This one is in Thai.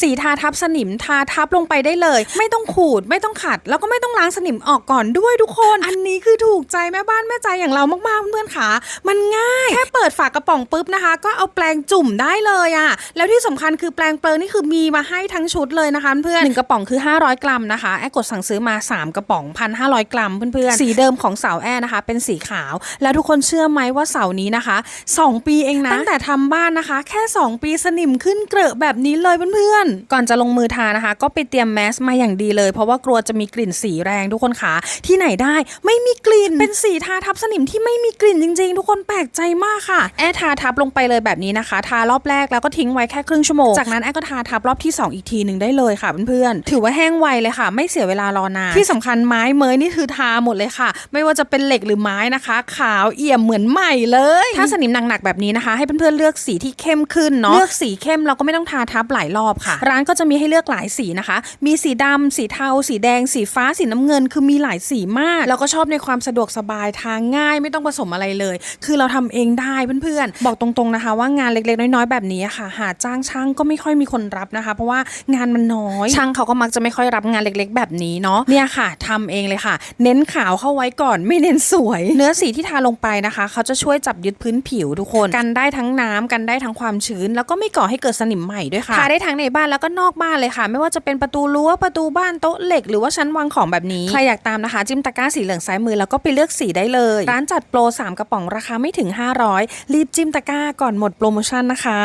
สีทาทับสนิมทาทับลงไปได้เลย ไม่ต้องขูดไม่ต้องขัด แล้วก็ไม่ต้องล้างสนิมออกก่อนด้วยทุกคน อันนี้ ถูกใจแม่บ้านแม่ใจอย่างเรามากๆเพื่อนๆค่ะมันง่าย แค่เปิดฝากระป๋องปุ๊บนะคะ ก็เอาแปรงจุ่มได้เลยอะแล้วที่สำคัญคือแปรงเปลืองนี่คือมีมาให้ทั้งชุดเลยนะคะเพื่อนหนึ่งกระป๋องคือ 500 กรัมนะคะแอร์กดสั่งซื้อมา 3 กระป๋อง1,500กรัมเพื่อนๆสีเดิมของเสาแอร์นะคะ เป็นสีขาว แล้วทุกคนเชื่อไหมว่าเสานี้นะคะ 2 ปีเองนะตั้งแต่ทำบ้านนะคะ แค่ 2 ปีสนิมขึ้นเกลอะแบบนี้เลยเพื่อนๆก่อนจะลงมือทานะคะ ก็ไปเตรียมแมสมาอย่างดีเลย เพราะว่ากลัวจะมีกลิ่นสีแรงทุกคนคะที่ไหนได้ไม่มีกลิ่นเป็นสีทาทับสนิมที่ไม่มีกลิ่นจริง ๆ ทุกคนแปลกใจมากค่ะ แอทาทับลงไปเลยแบบนี้นะคะ ทารอบแรกแล้วก็ทิ้งไว้แค่ครึ่งชั่วโมง จากนั้นแอก็ทาทับรอบที่ 2 อีกทีหนึ่งได้เลยค่ะเพื่อนๆ ถือว่าแห้งไวเลยค่ะ ไม่เสียเวลารอนาน ที่สำคัญไม้เมยนี่คือทาหมดเลยค่ะ ไม่ว่าจะเป็นเหล็กหรือไม้นะคะ ขาวเอี่ยมเหมือนใหม่เลย ถ้าสนิมหนักๆแบบนี้นะคะ ให้เพื่อนๆเลือกสีที่เข้มขึ้นเนาะ เลือกสีเข้มเราก็ไม่ต้องทาทับหลายรอบค่ะ ร้านก็จะมีให้เลือกหลายสีนะคะ มีสีดำสีเทา สีแดง สีฟ้า สีน้ำเงิน คือมีหลายสีมาก แล้วก็ชอบในความสะดวกสบายทางง่ายไม่ต้องผสมอะไรเลย คือเราทำเองได้เพื่อนๆ บอกตรงๆนะคะ ว่างานเล็กๆ น้อยๆ แบบนี้ค่ะ หาจ้างช่างก็ไม่ค่อยมีคนรับนะคะ เพราะว่างานมันน้อย ช่างเขาก็มักจะไม่ค่อยรับงานเล็ก ๆ แบบนี้เนาะเนี่ยค่ะทำเองเลยค่ะ เน้นขาวเข้าไว้ก่อนไม่เน้นสวย เนื้อสีที่ทาลงไปนะคะ เขาจะช่วยจับยึดพื้นผิวทุกคนกันได้ทั้งน้ำกันได้ทั้งความชื้น แล้วก็ไม่ก่อให้เกิดสนิมใหม่ด้วยค่ะทาได้ทั้งในบ้านแล้วก็นอกบ้านเลยค่ะ ไม่ว่าจะเป็นประตูรั้วประตูบ้านโต๊ะเหล็ก หรือว่าชั้นวางของแบบนี้ใครอยากตามนะคะ จิ้มตะกร้าสีเหลืองซ้ายมือแล้วก็ไปเลือกสีได้เลย ร้านจัดโปร 3 กระป๋องราคาไม่ถึง 500 รีบจิ้มตะกร้าก่อนหมดโปรโมชั่นนะคะ